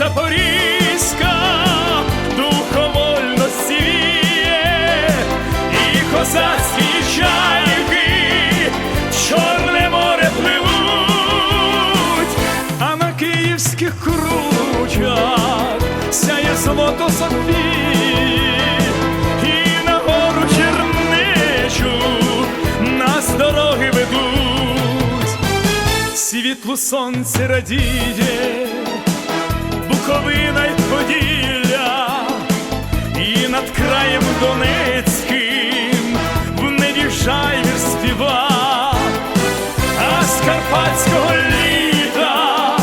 Запорізька, духом вольності віє, і козацькі чайки в Чорне море пливуть, а на київських кручах сяє золото Софії, і на гору чернечу нас дороги ведуть. Світлу сонце радіє, Буковина й Поділля, і над краєм Донецьким в небі жайвір співа, а з карпатського літа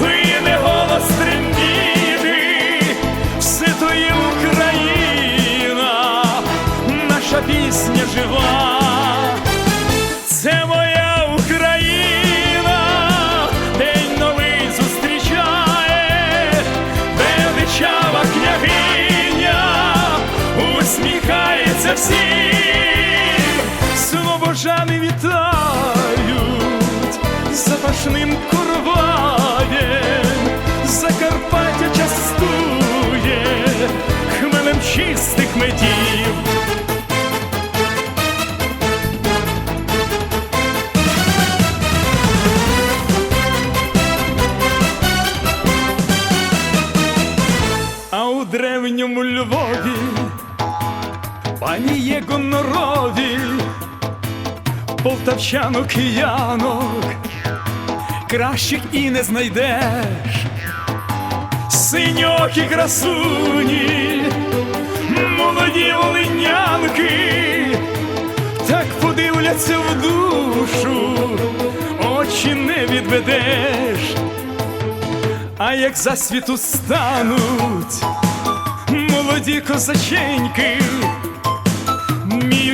лине голос трембіти, все то є Україна, наша пісня жива. Вітають запашним короваєм, Закарпаття частує хмелем чистих медів. А у древньому Львові пані є гонорові, полтавчанок киянок, кращих і не знайдеш, синьокі красуні, молоді олинянки, так подивляться в душу, очі не відведеш. А як засвіту стануть молоді козаченьки,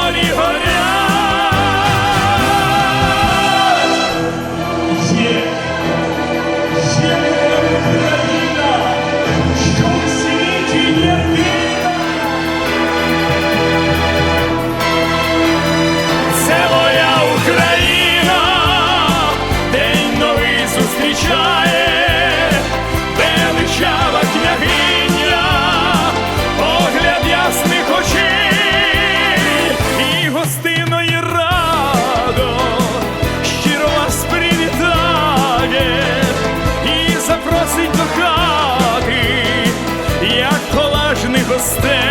морі горять. Jestem